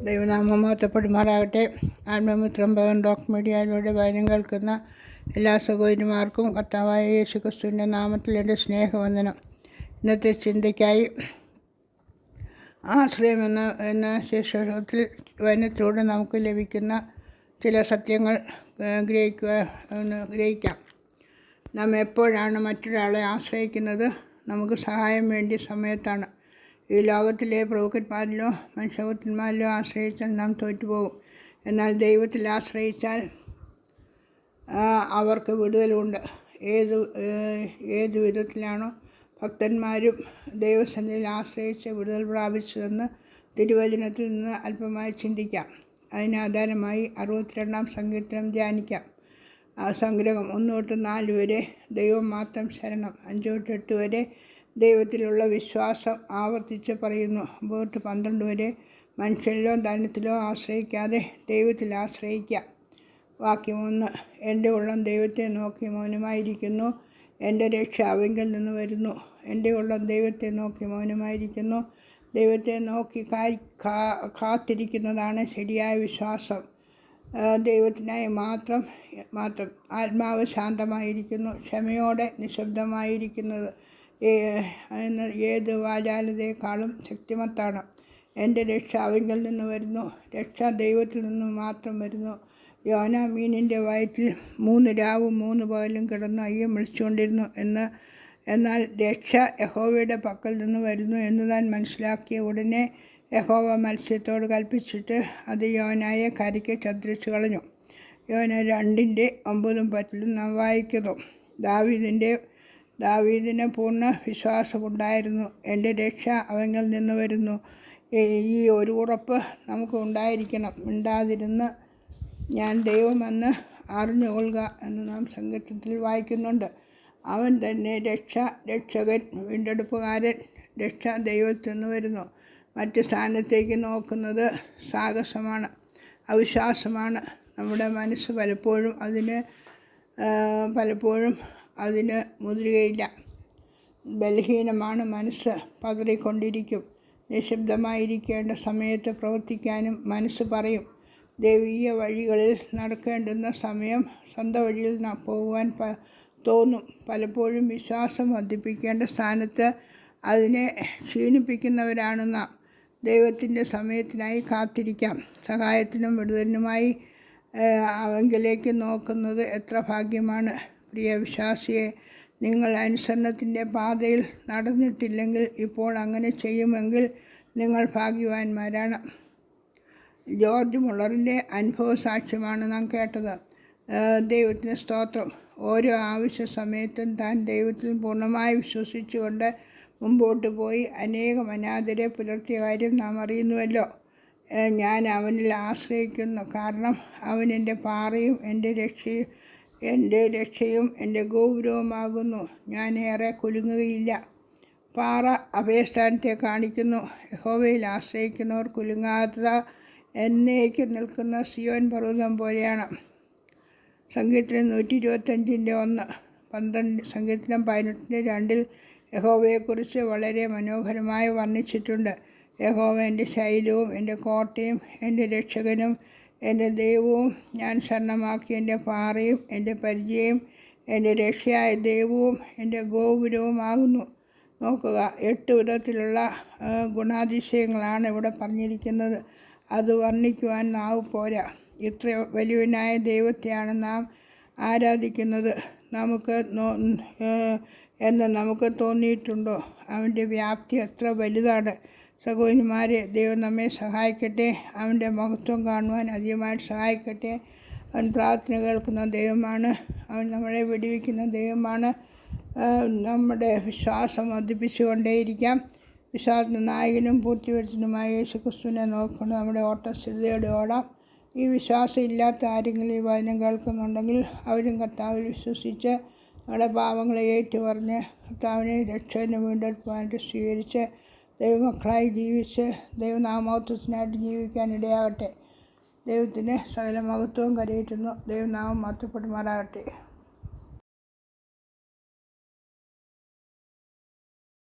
മഹത്വപ്പെടുമാറാകട്ടെ ആത്മമിത്രം ഭവൻ ഡോക് മീഡിയയിലൂടെ വചനം കേൾക്കുന്ന എല്ലാ സഹോദരിമാർക്കും കർത്താവായ യേശു ക്രിസ്തുവിന്റെ നാമത്തിൽ എന്റെ സ്നേഹവന്ദനം. ഇന്നത്തെ ചിന്തയ്ക്കായി ആശ്രയം എന്ന എന്ന ശീർഷകത്തിൽ വചനത്തിലൂടെ നമുക്ക് ലഭിക്കുന്ന ചില സത്യങ്ങൾ ഗ്രഹിക്കുക ഗ്രഹിക്കാം. നാം എപ്പോഴാണ് മറ്റൊരാളെ ആശ്രയിക്കുന്നത്? നമുക്ക് സഹായം വേണ്ടിയ സമയത്താണ്. ഈ ലോകത്തിലെ പ്രഭുക്കന്മാരിലോ മനുഷ്യപുത്രന്മാരിലോ ആശ്രയിച്ചാൽ നാം തോറ്റുപോകും. എന്നാൽ ദൈവത്തിൽ ആശ്രയിച്ചാൽ അവർക്ക് വിടുതലുണ്ട്. ഏത് ഏത് വിധത്തിലാണോ ഭക്തന്മാരും ദൈവസന്നിധിയിൽ ആശ്രയിച്ച് വിടുതൽ പ്രാപിച്ചതെന്ന് തിരുവചനത്തിൽ നിന്ന് അല്പമായി ചിന്തിക്കാം. അതിന് ആധാരമായി അറുപത്തിരണ്ടാം സങ്കീർത്തനം ധ്യാനിക്കാം. സംഗ്രഹം ഒന്ന് തൊട്ട് നാല് വരെ ദൈവം മാത്രം ശരണം അഞ്ച് തൊട്ട് എട്ട് വരെ ദൈവത്തിലുള്ള വിശ്വാസം ആവർത്തിച്ച് പറയുന്നു. ബോട്ട് പന്ത്രണ്ട് വരെ മനുഷ്യനിലോ ധനത്തിലോ ആശ്രയിക്കാതെ ദൈവത്തിൽ ആശ്രയിക്കാം. വാക്യം ഒന്ന് എന്റെ ഉള്ളം ദൈവത്തെ നോക്കി മൗനമായിരിക്കുന്നു. എന്റെ രക്ഷ അവങ്കിൽ നിന്ന് വരുന്നു. എന്റെ ഉള്ളം ദൈവത്തെ നോക്കി മൗനമായിരിക്കുന്നു. ദൈവത്തെ നോക്കി കാത്തിരിക്കുന്നതാണ് ശരിയായ വിശ്വാസം. ദൈവത്തിനായി മാത്രം മാത്രം ആത്മാവ് ശാന്തമായിരിക്കുന്നു. ക്ഷമയോടെ നിശബ്ദമായിരിക്കുന്നത് ഏത് വാചാലതയെക്കാളും ശക്തിമത്താണ്. എന്റെ രക്ഷ അവങ്കിൽ നിന്ന് വരുന്നു. രക്ഷ ദൈവത്തിൽ നിന്ന് മാത്രം വരുന്നു. യോന മീനിന്റെ വയറ്റിൽ മൂന്ന് രാവും മൂന്ന് പകലും കിടന്നു അയ്യം വിളിച്ചുകൊണ്ടിരുന്നു എന്ന്. എന്നാൽ രക്ഷ യഹോവയുടെ പക്കൽ നിന്ന് വരുന്നു എന്ന് താൻ മനസ്സിലാക്കിയ ഉടനെ യഹോവ മത്സ്യത്തോട് കൽപ്പിച്ചിട്ട് അത് യോനായെ കരയ്ക്ക് ചദ്രിച്ചു കളഞ്ഞു. യോന രണ്ടിന്റെ ഒമ്പതും പത്തിലും നാം വായിക്കുന്നു. ദാവീദിന്റെ ദാവീദിന് പൂർണ വിശ്വാസമുണ്ടായിരുന്നു. എന്റെ രക്ഷ അവങ്കിൽ നിന്ന് വരുന്നു. ഈ ഒരു ഉറപ്പ് നമുക്ക് ഉണ്ടായിരിക്കണം. ഉണ്ടാതിരുന്ന് ഞാൻ ദൈവമെന്ന് അറിഞ്ഞുകൊള്ളുക എന്ന് നാം സങ്കീർത്തത്തിൽ വായിക്കുന്നുണ്ട്. അവൻ തന്നെ രക്ഷ രക്ഷകൻ വീണ്ടെടുപ്പുകാരൻ രക്ഷ ദൈവത്തിൽ നിന്ന് വരുന്നു. മറ്റ് സ്ഥാനത്തേക്ക് നോക്കുന്നത് സാഹസമാണ് അവിശ്വാസമാണ്. നമ്മുടെ മനസ്സ് പലപ്പോഴും അതിന് പലപ്പോഴും അതിന് മുതിരുകയില്ല ബലഹീനമാണ് മനസ്സ്. പതറിക്കൊണ്ടിരിക്കും. നിശബ്ദമായിരിക്കേണ്ട സമയത്ത് പ്രവർത്തിക്കാനും മനസ്സ് പറയും. ദൈവീയ വഴികളിൽ നടക്കേണ്ടുന്ന സമയം സ്വന്തം വഴിയിൽ പോകുവാൻ തോന്നും. പലപ്പോഴും വിശ്വാസം വർദ്ധിപ്പിക്കേണ്ട സ്ഥാനത്ത് അതിനെ ക്ഷീണിപ്പിക്കുന്നവരാണ് നാം. ദൈവത്തിന്റെ സമയത്തിനായി കാത്തിരിക്കാം. സഹായത്തിനും വിടുതലിനുമായി അവങ്കിലേക്ക് നോക്കുന്നത് എത്ര ഭാഗ്യമാണ്. പ്രിയ വിശ്വാസിയെ നിങ്ങൾ അനുസരണത്തിന്റെ പാതയിൽ നടന്നിട്ടില്ലെങ്കിൽ ഇപ്പോൾ അങ്ങനെ ചെയ്യുമെങ്കിൽ നിങ്ങൾ ഭാഗ്യവാന്മാരാണ്. ജോർജ് മുള്ളറിന്റെ അനുഭവ സാക്ഷ്യമാണ് നാം കേട്ടത്. ദൈവത്തിന് സ്തോത്രം. ഓരോ ആവശ്യ സമയത്തും താൻ ദൈവത്തിൽ പൂർണമായി വിശ്വസിച്ചുകൊണ്ട് മുമ്പോട്ട് പോയി അനേകം അനാഥരെ പുലർത്തിയ കാര്യം നാം അറിയുന്നുവല്ലോ. ഞാൻ അവനിൽ ആശ്രയിക്കുന്നു. കാരണം അവൻ എന്റെ പാറയും എന്റെ രക്ഷയും എന്റെ രക്ഷയും എന്റെ ഗൗരവമാകുന്നു. ഞാൻ ഏറെ കുലുങ്ങുകയില്ല. പാറ അഭയസ്ഥാനത്തെ കാണിക്കുന്നു. യഹോവയിൽ ആശ്രയിക്കുന്നവർ കുലുങ്ങാത്ത എന്നേക്ക് നിൽക്കുന്ന സിയോൻ പർവതം പോലെയാണ്. സംഗീതം നൂറ്റി ഇരുപത്തഞ്ചിന്റെ ഒന്ന് പന്ത്രണ്ട് സംഗീതം പതിനെട്ടിന്റെ രണ്ടിൽ യഹോവയെക്കുറിച്ച് വളരെ മനോഹരമായി വർണിച്ചിട്ടുണ്ട്. യഹോവ എന്റെ ശൈലവും എന്റെ കോട്ടയും എന്റെ രക്ഷകനും എന്റെ ദൈവവും ഞാൻ ശരണമാക്കി എന്റെ പാറയും എന്റെ പരിചയം എന്റെ രക്ഷയായ ദൈവവും എന്റെ ഗോപുരവുമാകുന്നു. നോക്കുക എട്ട് വിധത്തിലുള്ള ഗുണാതിശയങ്ങളാണ് ഇവിടെ പറഞ്ഞിരിക്കുന്നത്. അത് വർണിക്കുവാൻ നാവ് പോരാ. ഇത്ര വലിയവനായ ദൈവത്തെയാണ് നാം ആരാധിക്കുന്നത്. നമുക്ക് എന്ന് നമുക്ക് തോന്നിയിട്ടുണ്ടോ? അവന്റെ വ്യാപ്തി എത്ര വലുതാണ്? സഹോദരിമാരെ ദൈവം നമ്മെ സഹായിക്കട്ടെ. അവന്റെ മഹത്വം കാണുവാൻ അധികമായിട്ട് സഹായിക്കട്ടെ. അവൻ പ്രാർത്ഥന കേൾക്കുന്ന ദൈവമാണ്. അവൻ നമ്മളെ വെടിവെക്കുന്ന ദൈവമാണ്. നമ്മുടെ വിശ്വാസം വർദ്ധിപ്പിച്ചുകൊണ്ടേയിരിക്കാം. വിശ്വാസ നായകനും പൂർത്തിവരുത്തുന്നതുമായ യേശു ക്രിസ്തുവിനെ നോക്കണം. നമ്മുടെ ഓട്ടസ്ഥിതിയോടെ ഓടാം. ഈ വിശ്വാസം ഇല്ലാത്ത ആരെങ്കിലും ഈ വചനം കേൾക്കുന്നുണ്ടെങ്കിൽ അവരും കർത്താവിൽ വിശ്വസിച്ച് നമ്മുടെ പാവങ്ങളെ ഏറ്റുപറഞ്ഞ് കർത്താവിനെ രക്ഷകന് വീണ്ടെടുപ്പാനായിട്ട് സ്വീകരിച്ച് ദൈവമക്കളായി ജീവിച്ച് ദൈവനാമോത്വത്തിനായിട്ട് ജീവിക്കാനിടയാവട്ടെ ദൈവത്തിന് സകല മഹത്വവും കരയേറ്റുന്നു. ദൈവനാമം മഹത്വപ്പെടുമാറാകട്ടെ.